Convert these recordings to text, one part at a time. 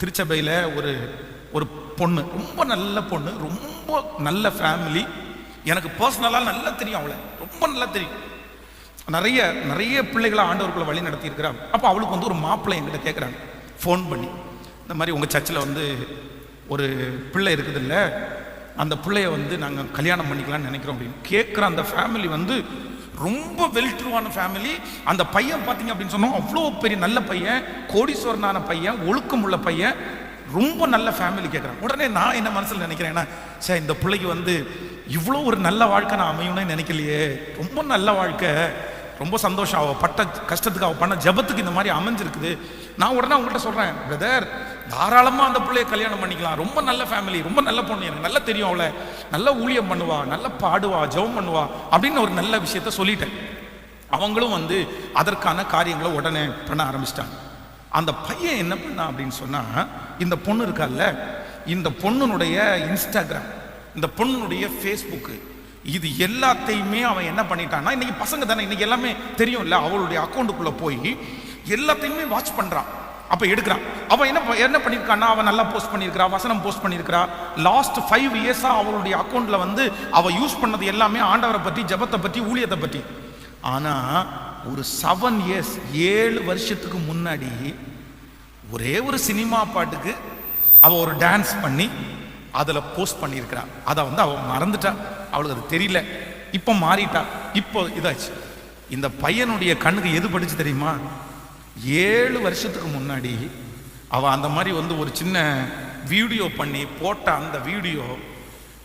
திருச்சபையில் ஒரு ஒரு பொண்ணு ரொம்ப நல்ல பொண்ணு ரொம்ப நல்ல ஃபேமிலி எனக்கு பர்சனலாக நல்லா தெரியும் அவளை. ரொம்ப நல்லா தெரியும். நிறைய நிறைய பிள்ளைகளை ஆண்டவர்களை வழி நடத்தியிருக்கிறாங்க அப்போ அவளுக்கு வந்து ஒரு மாப்பிள்ளை என்கிட்ட கேட்குறாங்க ஃபோன் பண்ணி. இந்த மாதிரி உங்கள் சர்ச்சில் வந்து ஒரு பிள்ளை இருக்குது இல்லை அந்த பிள்ளைய வந்து நாங்கள் கல்யாணம் பண்ணிக்கலாம்னு நினைக்கிறோம் அப்படின்னு. கேட்குற அந்த ஃபேமிலி வந்து ரொம்ப வெல்ட்ருவான ஃபேமிலி அந்த பையன் பார்த்தீங்க அப்படின்னு சொன்னோம் அவ்வளோ பெரிய நல்ல பையன் கோடீஸ்வரனான பையன் ஒழுக்கம் உள்ள பையன் ரொம்ப நல்ல ஃபேமிலி கேட்குறான் உடனே நான் என்ன மனசில் நினைக்கிறேன்னா சே இந்த பிள்ளைக்கு வந்து இவ்வளோ ஒரு நல்ல வாழ்க்கை நான் அமையணும்னு நினைக்கலையே. ரொம்ப நல்ல வாழ்க்கை. ரொம்ப சந்தோஷம். அவள் பட்ட கஷ்டத்துக்கு அவள் பண்ண ஜபத்துக்கு இந்த மாதிரி அமைஞ்சிருக்குது. நான் உடனே அவங்கள்ட்ட சொல்கிறேன் பிரதர் தாராளமாக அந்த பிள்ளைய கல்யாணம் பண்ணிக்கலாம். ரொம்ப நல்ல ஃபேமிலி ரொம்ப நல்ல பொண்ணு. எனக்கு நல்லா தெரியும் அவளை. நல்ல ஊழியம் பண்ணுவா நல்லா பாடுவா ஜெபம் பண்ணுவா அப்படின்னு ஒரு நல்ல விஷயத்த சொல்லிட்டேன். அவங்களும் வந்து அதற்கான காரியங்களை உடனே பண்ண ஆரம்பிச்சிட்டாங்க. அந்த பையன் என்ன பண்ணான் அப்படின்னு சொன்னால் இந்த பொண்ணு இருக்கால்ல இந்த பொண்ணுனுடைய இன்ஸ்டாகிராம் இந்த பொண்ணுனுடைய ஃபேஸ்புக்கு இது எல்லாத்தையுமே அவன் என்ன பண்ணிட்டான்னா இன்னைக்கு பசங்க தானே இன்னைக்கு எல்லாமே தெரியும்ல அவளுடைய அக்கௌண்ட்டுக்குள்ளே போய் எல்லாத்தையுமே வாட்ச் பண்ணுறான் அப்போ எடுக்கிறான். அவன் என்ன ப- என்ன பண்ணியிருக்கான்னா அவன் நல்லா போஸ்ட் பண்ணியிருக்கிறா வசனம் போஸ்ட் பண்ணியிருக்கிறா லாஸ்ட் ஃபைவ் இயர்ஸாக அவளுடைய அக்கௌண்ட்டில் வந்து அவள் யூஸ் பண்ணது எல்லாமே ஆண்டவரை பற்றி ஜெபத்தை பற்றி ஊழியத்தை பற்றி ஆனால் ஒரு செவன் இயர்ஸ் ஏழு வருஷத்துக்கு முன்னாடி ஒரே ஒரு சினிமா பாட்டுக்கு அவள் ஒரு டான்ஸ் பண்ணி அதில் போஸ்ட் பண்ணியிருக்கிறான் அதை வந்து அவள் மறந்துட்டா. அவளுக்கு அது தெரியல. இப்போ மாறிட்டா. இப்போ இதாச்சு. இந்த பையனுடைய கண்ணுக்கு எது படிச்சு தெரியுமா? ஏழு வருஷத்துக்கு முன்னாடி அவள் அந்த மாதிரி வந்து ஒரு சின்ன வீடியோ பண்ணி போட்ட அந்த வீடியோ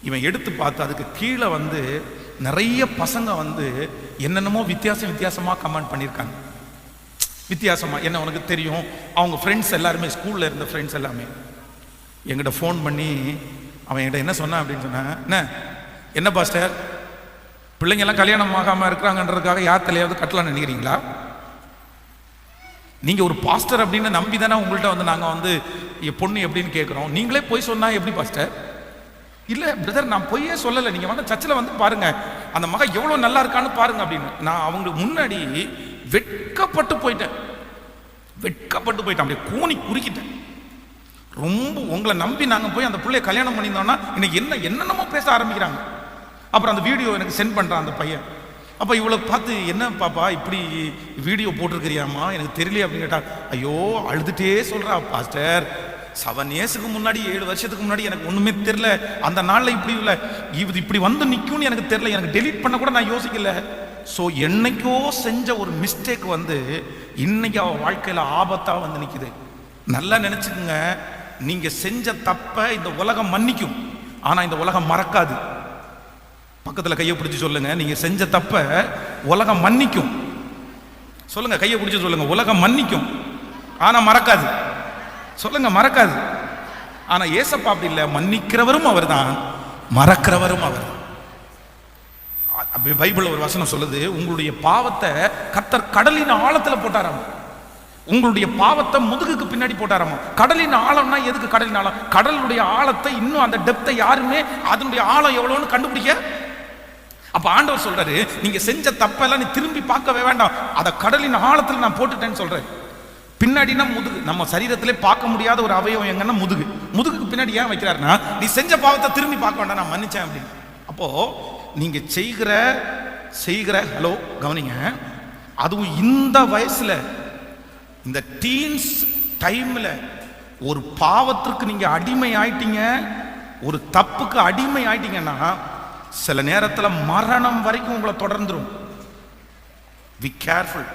இவன் எடுத்து பார்த்து அதுக்கு கீழே வந்து நிறைய பசங்க வந்து என்னென்னமோ வித்தியாசம் வித்தியாசமாக கமெண்ட் பண்ணியிருக்காங்க. வித்தியாசமாக என்ன உனக்கு தெரியும்? அவங்க ஃப்ரெண்ட்ஸ் எல்லாருமே ஸ்கூலில் இருந்த ஃப்ரெண்ட்ஸ் எல்லாமே. எங்கிட்ட ஃபோன் பண்ணி அவன் என்கிட்ட என்ன சொன்னான் அப்படின்னு சொன்னேன் என்ன என்ன பாஸ்டர் பிள்ளைங்க எல்லாம் கல்யாணம் ஆகாமல் இருக்கிறாங்கன்றதுக்காக யார் தலையாவது கட்டலாம்னு நினைக்கிறீங்களா? நீங்கள் ஒரு பாஸ்டர் அப்படின்னு நம்பி தானே உங்கள்கிட்ட வந்து நாங்கள் வந்து என் பொண்ணு எப்படின்னு கேட்குறோம் நீங்களே போய் சொன்னால் எப்படி பாஸ்டர் இல்லை பிரதர் நான் பொய்யே சொல்லலை. நீங்கள் வந்து சர்ச்சில் வந்து பாருங்கள் அந்த மகன் எவ்வளோ நல்லா இருக்கான்னு பாருங்க அப்படின்னு. நான் அவங்களுக்கு முன்னாடி வெட்கப்பட்டு போயிட்டேன். வெட்கப்பட்டு போயிட்டேன். அப்படியே கூணி குறுக்கிட்டேன். ரொம்ப உங்களை நம்பி நாங்கள் போய் அந்த பிள்ளைய கல்யாணம் பண்ணியிருந்தோம்னா இன்னைக்கு என்ன என்னென்னமோ பேச ஆரம்பிக்கிறாங்க. அப்புறம் அந்த வீடியோ எனக்கு சென்ட் பண்ணுறான் அந்த பையன். அப்போ இவளை பார்த்து என்ன பாப்பா இப்படி வீடியோ போட்டிருக்கிறியாம்மா? எனக்கு தெரியல அப்படின்னு கேட்டா ஐயோ அழுதுட்டே சொல்றா பாஸ்டர். செவன் இயர்ஸுக்கு முன்னாடி ஏழு வருஷத்துக்கு முன்னாடி எனக்கு ஒண்ணுமே தெரியல. அந்த நாள்ல இப்படி இல்லை. இது இப்படி வந்து நிற்கும்னு எனக்கு தெரியல. எனக்கு டெலீட் பண்ண கூட நான் யோசிக்கல. ஸோ என்னைக்கோ செஞ்ச ஒரு மிஸ்டேக் வந்து இன்னைக்கு அவள் வாழ்க்கையில் ஆபத்தாக வந்து நிற்குது நல்லா நினச்சிக்கோங்க. நீங்கள் செஞ்ச தப்பை இந்த உலகம் மன்னிக்கும். ஆனால் இந்த உலகம் மறக்காது. பக்கத்தில் கையை பிடிச்சி சொல்லுங்க. நீங்க செஞ்ச தப்ப உலகம் மன்னிக்கும். சொல்லுங்க கையை பிடிச்சி சொல்லுங்க. உலகம் மன்னிக்கும். ஆனா மறக்காது. சொல்லுங்க மறக்காது. ஆனா ஏசப்பா அப்படி இல்லை. மன்னிக்கிறவரும் அவர்தான். மறக்கிறவரும் அவர் பைபிள் ஒரு வசனம் சொல்லுது உங்களுடைய பாவத்தை கத்தர் கடலின் ஆழத்துல போட்டாராம்? உங்களுடைய பாவத்தை முதுகுக்கு பின்னாடி போட்டாராமா? கடலின் ஆழம்னா எதுக்கு கடலின் ஆழம்? கடலுடைய ஆழத்தை இன்னும் அந்த டெப்த்தை யாருமே அதனுடைய ஆழம் எவ்வளோன்னு கண்டுபிடிக்க அப்ப ஆண்டவர் சொல்றாரு நீங்க செஞ்ச தப்பெல்லாம் நீ திரும்பி பார்க்கவே வேண்டாம். அதை கடலின் ஆழத்தில் நான் போட்டுட்டேன்னு சொல்றேன். பின்னாடினா முதுகு? நம்ம சரீரத்திலே பார்க்க முடியாத ஒரு அவயவம் எங்கன்னா முதுகு. முதுகுக்கு பின்னாடி ஏன் வைக்கிறாருன்னா நீ செஞ்ச பாவத்தை திரும்பி பார்க்க வேண்டாம் நான் மன்னிச்சேன் அப்படின்னு. அப்போ நீங்க செய்கிற செய்கிற ஹலோ கவனிங்க. அதுவும் இந்த வயசுல இந்த டீன்ஸ் டைம்ல ஒரு பாவத்திற்கு நீங்க அடிமை ஆயிட்டீங்க ஒரு தப்புக்கு அடிமை ஆயிட்டீங்கன்னா சில நேரத்தில் மரணம் வரைக்கும் உங்களை தொடர்ந்துடும் வி கேர்ஃபுல்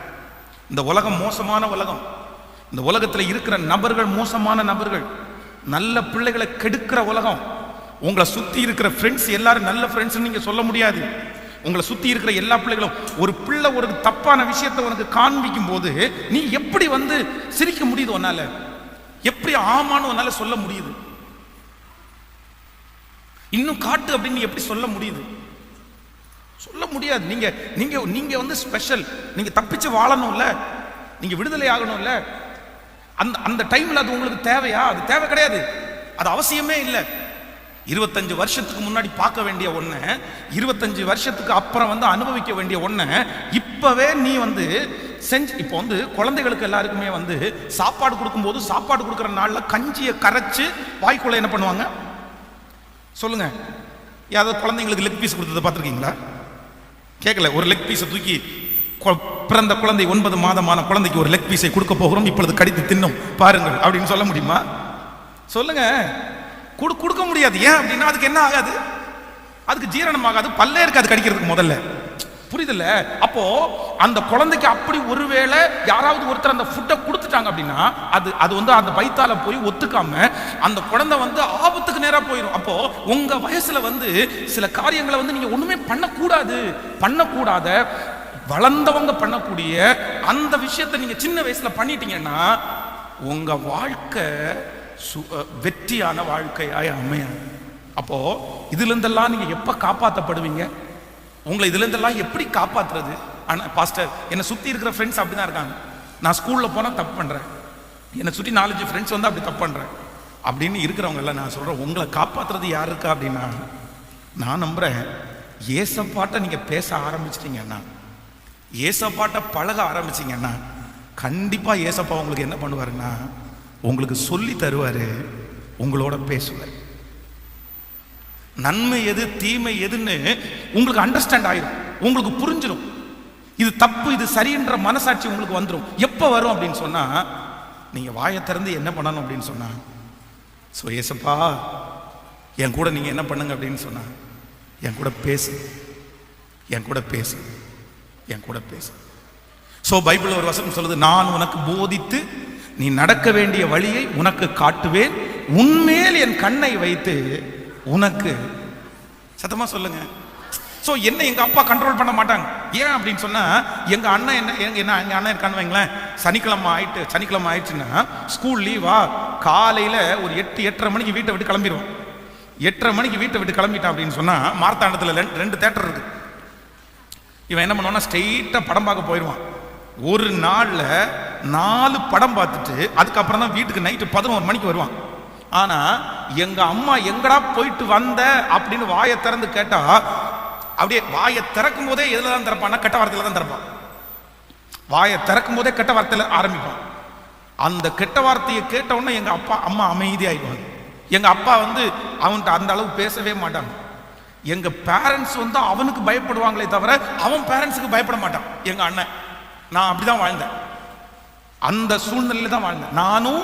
இந்த உலகம் மோசமான உலகம். இந்த உலகத்தில் இருக்கிற நபர்கள் மோசமான நபர்கள். நல்ல பிள்ளைகளை கெடுக்கிற உலகம். உங்களை சுற்றி இருக்கிற ஃப்ரெண்ட்ஸ் எல்லாரும் நல்ல ஃப்ரெண்ட்ஸ்னு நீங்கள் சொல்ல முடியாது. உங்களை சுற்றி இருக்கிற எல்லா பிள்ளைகளும் ஒரு பிள்ளை ஒரு தப்பான விஷயத்தை உனக்கு காண்பிக்கும் போது நீ எப்படி வந்து சிரிக்க முடியுது உன்னால்? எப்படி ஆமான்னு உன்னால் சொல்ல முடியுது? இன்னும் காட்டு அப்படின்னு நீ எப்படி சொல்ல முடியுது? சொல்ல முடியாது. நீங்க நீங்க நீங்க வந்து ஸ்பெஷல் நீங்க தப்பிச்சு வாழணும்ல. நீங்க விடுதலை ஆகணும்ல. அந்த அந்த டைம்ல அது உங்களுக்கு தேவையா? அது தேவை கிடையாது. அது அவசியமே இல்லை. இருபத்தஞ்சு வருஷத்துக்கு முன்னாடி பார்க்க வேண்டிய ஒன்றை இருபத்தஞ்சு வருஷத்துக்கு அப்புறம் வந்து அனுபவிக்க வேண்டிய ஒன்றை இப்பவே நீ வந்து செஞ்சு இப்போ வந்து குழந்தைகளுக்கு எல்லாருக்குமே வந்து சாப்பாடு கொடுக்கும்போது சாப்பாடு கொடுக்குற நாளில் கஞ்சியை கரைச்சு வாய்க்குள்ள என்ன பண்ணுவாங்க? சொல்லுங்க. யாராவது குழந்தைங்களுக்கு லெக் பீஸ் கொடுத்ததை பார்த்துருக்கீங்களா? கேட்கல ஒரு லெக் பீஸை தூக்கி கொ- பிறந்த குழந்தை ஒன்பது மாதமான குழந்தைக்கு ஒரு லெக் பீஸை கொடுக்க போகிறோம் இப்பொழுது கடித்து தின்னும். பாருங்கள். அப்படின்னு சொல்ல முடியுமா? சொல்லுங்க. கொடுக்க முடியாது. ஏன் அப்படின்னா அதுக்கு என்ன ஆகாது? அதுக்கு ஜீரணம் ஆகாது. பல்லே இருக்காது கடிக்கிறதுக்கு முதல்ல. புரியுதுல்ல? அப்போ அந்த குழந்தைக்கு அப்படி ஒருவேளை யாராவது ஒருத்தர் அந்த ஃபுட்டை கொடுத்துட்டாங்க அப்படின்னா அது அது வந்து அந்த பைத்தால போய் ஒத்துக்காம அந்த குழந்தை வந்து ஆபத்துக்கு நேராக போயிடும் அப்போ உங்க வயசுல வந்து சில காரியங்களை வந்து நீங்க ஒண்ணுமே பண்ணக்கூடாது. பண்ணக்கூடாத வளர்ந்தவங்க பண்ணக்கூடிய அந்த விஷயத்தை நீங்க சின்ன வயசுல பண்ணிட்டீங்கன்னா உங்க வாழ்க்கை சு- வெற்றியான வாழ்க்கையாய் அமையாது. அப்போ இதுல இருந்தெல்லாம் நீங்க எப்ப காப்பாற்றப்படுவீங்க உங்களை இதுலேருந்தெல்லாம் எப்படி காப்பாற்றுறது ஆனால் பாஸ்டர் என்னை சுற்றி இருக்கிற ஃப்ரெண்ட்ஸ் அப்படிதான் இருக்காங்க. நான் ஸ்கூலில் போனால் தப்பு பண்ணுறேன் என்னை சுற்றி நாலஞ்சு ஃப்ரெண்ட்ஸ் வந்து அப்படி தப்பு பண்ணுறேன் அப்படின்னு இருக்கிறவங்க எல்லாம் நான் சொல்கிறேன் உங்களை காப்பாற்றுறது யார் இருக்கா அப்படின்னா நான் நம்புகிறேன் ஏசப்பாட்டை நீங்கள் பேச ஆரம்பிச்சிட்டிங்கன்னா ஏசப்பாட்டை பழக ஆரம்பிச்சிங்கன்னா கண்டிப்பாக ஏசப்பா உங்களுக்கு என்ன பண்ணுவாருன்னா உங்களுக்கு சொல்லி தருவார் உங்களோட பேசுவார். நன்மை எது தீமை எதுன்னு உங்களுக்கு அண்டர்ஸ்டாண்ட் ஆயிரும். உங்களுக்கு புரிஞ்சிடும் இது தப்பு இது சரின்ற மனசாட்சி உங்களுக்கு வந்துடும் எப்போ வரும் அப்படின்னு சொன்னால் நீங்கள் வாயை திறந்து என்ன பண்ணணும் அப்படின்னு சொன்னால் ஸோ ஏசப்பா என் கூட நீங்கள் என்ன பண்ணுங்க? அப்படின்னு சொன்னால் என் கூட பேசு. என் கூட பேசு. என் கூட பேசு. ஸோ பைபிள் ஒரு வசனம் சொல்லுது நான் உனக்கு போதித்து நீ நடக்க வேண்டிய வழியை உனக்கு காட்டுவேன். உன்மேல் என் கண்ணை வைத்து உனக்கு. சத்தமா சொல்லுங்க. ஸோ என்ன எங்க அப்பா கண்ட்ரோல் பண்ண மாட்டாங்க? ஏன் அப்படின்னு சொன்னா எங்க அண்ணன் என்ன எங்க என்ன எங்க அண்ணன் இருக்கான்னு வைங்களேன். சனிக்கிழமை ஆயிட்டு சனிக்கிழமை ஆயிடுச்சுன்னா ஸ்கூல் லீவா காலையில ஒரு எட்டு எட்டரை மணிக்கு வீட்டை விட்டு கிளம்பிடுவோம் எட்டரை மணிக்கு வீட்டை விட்டு கிளம்பிட்டான் அப்படின்னு சொன்னா மார்த்தாண்டத்தில் ரெண்டு- ரெண்டு தேட்டர் இருக்கு. இவன் என்ன பண்ணுவான்னா ஸ்ட்ரெயிட்டாக படம் பார்க்க போயிடுவான் ஒரு நாளில் நாலு படம் பார்த்துட்டு அதுக்கப்புறம் தான் வீட்டுக்கு நைட்டு பதினோரு மணிக்கு வருவான். ஆனா எங்க அம்மா எங்கடா போயிட்டு வந்த அப்படின்னு வாயை திறந்து கேட்டா அப்படியே வாயை திறக்கும் போதே எதுல தான் திறப்பான்னா கெட்ட வார்த்தையில தான் திறப்பான். வாயை திறக்கும் போதே கெட்ட வார்த்தையில ஆரம்பிப்பான். அந்த கெட்ட வார்த்தையை கேட்ட உடனே எங்க அப்பா அம்மா அமைதியாயிடுவாங்க. எங்க அப்பா வந்து அவன்கிட்ட அந்த அளவு பேசவே மாட்டாங்க. எங்க பேரண்ட்ஸ் வந்து அவனுக்கு பயப்படுவாங்களே தவிர அவன் பேரண்ட்ஸுக்கு பயப்பட மாட்டான். எங்க அண்ணன் நான் அப்படிதான் வாழ்ந்தேன். அந்த சூழ்நிலையில தான் வாழ்ந்தேன். நானும்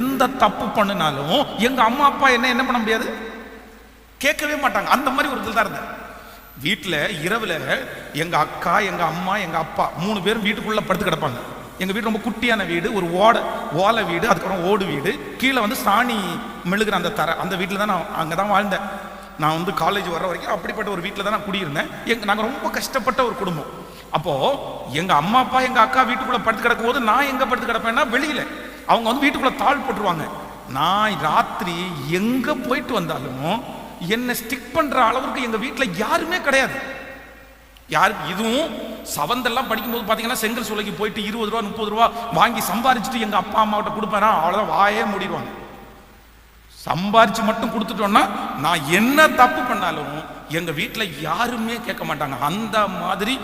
எந்த தப்பு பண்ணினாலும் எங்க அம்மா அப்பா என்ன என்ன பண்ண முடியாது? கேட்கவே மாட்டாங்க. அந்த மாதிரி ஒரு இதில் தான் இருந்தேன். வீட்டில் இரவில் எங்கள் அக்கா எங்கள் அம்மா எங்கள் அப்பா மூணு பேரும் வீட்டுக்குள்ளே படுத்து கிடப்பாங்க. எங்கள் வீடு ரொம்ப குட்டியான வீடு ஒரு ஓட ஓலை வீடு அதுக்கப்புறம் ஓடு வீடு. கீழே வந்து சாணி மெழுகிற அந்த தர அந்த வீட்டில் தான் நான் அங்கே தான் வாழ்ந்தேன். நான் வந்து காலேஜ் வர்ற வரைக்கும் அப்படிப்பட்ட ஒரு வீட்டில் தான் நான் குடியிருந்தேன். எங்கள் நாங்கள் ரொம்ப கஷ்டப்பட்ட ஒரு குடும்பம். அப்போ எங்க அம்மா அப்பா எங்க அக்கா வீட்டுக்குள்ள படுத்து கிடக்கும் போது நான் எங்க படுத்து கிடப்பேன்னா வெளியில. அவங்க வந்து வீட்டுக்குள்ள தாழ் போட்டுருவாங்க. நான் ராத்திரி எங்க போயிட்டு வந்தாலும் என்னை ஸ்டிக் பண்ற அளவுக்கு எங்க வீட்டுல யாருமே கிடையாது. யாரு இதுவும் சவந்தெல்லாம் படிக்கும்போது பார்த்தீங்கன்னா செங்கல் சூளைக்கு போயிட்டு இருபது ரூபா முப்பது ரூபா வாங்கி சம்பாரிச்சுட்டு எங்க அப்பா அம்மாவிட்ட கொடுப்பேனா அவ்வளோதான் வாயே முடிவாங்க சம்பாரிச்சு மட்டும் கொடுத்துட்டோன்னா நான் என்ன தப்பு பண்ணாலும் எங்க வீட்டில் யாருமே கேட்க மாட்டாங்க. அந்த மாதிரி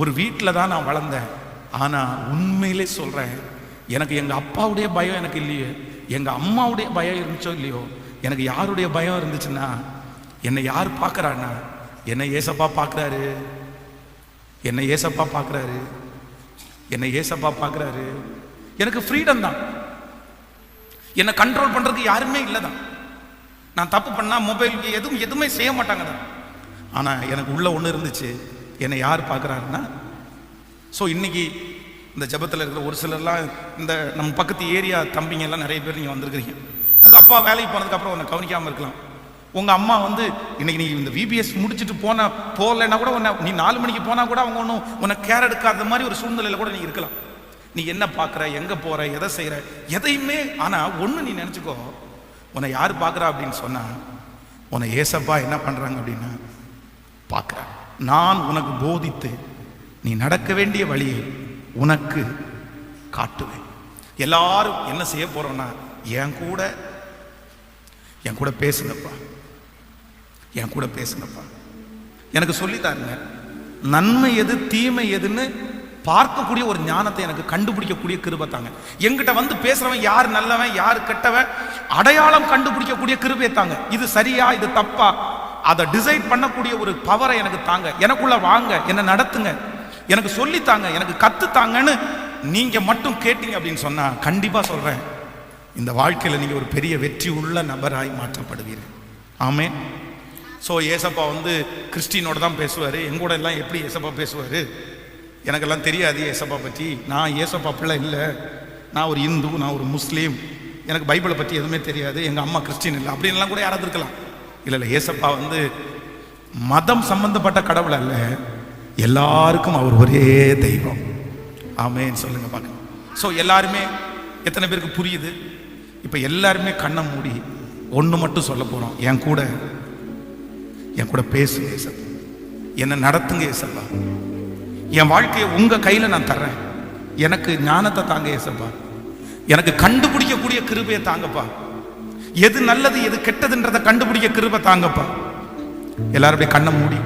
ஒரு வீட்டில் தான் நான் வளர்ந்தேன். ஆனால் உண்மையிலே சொல்கிறேன் எனக்கு எங்கள் அப்பாவுடைய பயம் எனக்கு இல்லையே. எங்கள் அம்மாவுடைய பயம் இருந்துச்சோ இல்லையோ? எனக்கு யாருடைய பயம் இருந்துச்சுன்னா என்னை யார் பார்க்கறான்னா என்னை ஏசப்பா பார்க்கறாரு. என்னை ஏசப்பா பார்க்கறாரு. என்னை ஏசப்பா பார்க்குறாரு. எனக்கு ஃப்ரீடம் தான். என்னை கண்ட்ரோல் பண்ணுறதுக்கு யாருமே இல்லை தான் நான் தப்பு பண்ணால் மொபைல் எதுவும் எதுவுமே செய்ய மாட்டாங்க தான் ஆனால் எனக்கு உள்ள ஒன்று இருந்துச்சு. என்னை யார் பார்க்குறாருன்னா ஸோ இன்னைக்கு இந்த ஜபத்தில் இருக்கிற ஒரு சிலர்லாம் இந்த நம்ம பக்கத்து ஏரியா தம்பிங்க எல்லாம் நிறைய பேர் நீங்கள் வந்திருக்கிறீங்க. உங்கள் அப்பா வேலைக்கு போனதுக்கப்புறம் உன்னை கவனிக்காமல் இருக்கலாம். உங்கள் அம்மா வந்து இன்னைக்கு நீ இந்த விபிஎஸ் முடிச்சுட்டு போன போகலைன்னா கூட உன்னை நீ நாலு மணிக்கு போனால் கூட அவங்க ஒன்றும் உன்னை கேர் எடுக்காத மாதிரி ஒரு சூழ்நிலையில் கூட நீ இருக்கலாம். நீ என்ன பார்க்குற எங்கே போகிற எதை செய்கிற எதையுமே ஆனால் ஒன்று நீ நினச்சிக்கோ உன்னை யார் பார்க்குறா அப்படின்னு சொன்னால் உன்னை ஏசப்பா என்ன பண்ணுறாங்க அப்படின்னா பார்க்குற. நான் உனக்கு போதித்து நீ நடக்க வேண்டிய வழியை உனக்கு காட்டுவேன். எல்லாரும் என்ன செய்ய போறோம்னா என் கூட என் கூட பேசுங்கப்பா. என் கூட பேசுங்கப்பா. எனக்கு சொல்லித்தாருங்க நன்மை எது தீமை எதுன்னு பார்க்கக்கூடிய ஒரு ஞானத்தை எனக்கு கண்டுபிடிக்கக்கூடிய கிருபை தாங்க. எங்கிட்ட வந்து பேசுறவன் யார் நல்லவன் யார் கெட்டவன் அடையாளம் கண்டுபிடிக்கக்கூடிய கிருபை தாங்க. இது சரியா இது தப்பா அதை டிசைட் பண்ணக்கூடிய ஒரு பவரை எனக்கு தாங்க. எனக்குள்ள வாங்க என்ன நடத்துங்க. எனக்கு சொல்லித்தாங்க எனக்கு கத்துத்தாங்கன்னு நீங்க மட்டும் கேட்டீங்க அப்படின்னு சொன்னா கண்டிப்பா சொல்றேன். இந்த வாழ்க்கையில நீங்க ஒரு பெரிய வெற்றி உள்ள நபராய் மாற்றப்படுவீர்கள். ஆமே ஸோ ஏசப்பா வந்து கிறிஸ்டினோட தான் பேசுவார். எங்கூட எல்லாம் எப்படி ஏசப்பா பேசுவார்? எனக்கெல்லாம் தெரியாது ஏசப்பா பற்றி நான் ஏசப்பா பிள்ளை இல்லை. நான் ஒரு இந்து நான் ஒரு முஸ்லீம். எனக்கு பைபிளை பற்றி எதுவுமே தெரியாது. எங்கள் அம்மா கிறிஸ்டின் இல்லை. அப்படின்லாம் கூட யாராவது இருக்கலாம். இல்லை இல்லை ஏசப்பா வந்து மதம் சம்பந்தப்பட்ட கடவுள் அல்ல. எல்லாருக்கும் அவர் ஒரே தெய்வம். ஆமேன்னு சொல்லுங்க பார்க்க ஸோ எல்லாருமே எத்தனை பேருக்கு புரியுது? இப்போ எல்லாருமே கண்ணை மூடி ஒன்று மட்டும் சொல்ல போகிறோம் என் கூட என் கூட பேசுங்க ஏசப்பா. என்னை நடத்துங்க ஏசப்பா. என் வாழ்க்கையை உங்கள் கையில் நான் தர்றேன். எனக்கு ஞானத்தை தாங்க ஏசப்பா. எனக்கு கண்டுபிடிக்கக்கூடிய கிருபையை தாங்கப்பா. எது நல்லது எது கெட்டதுன்றதை கண்டுபிடிக்க கிருப தாங்கப்பா. எல்லாரும் கண்ணை மூடி.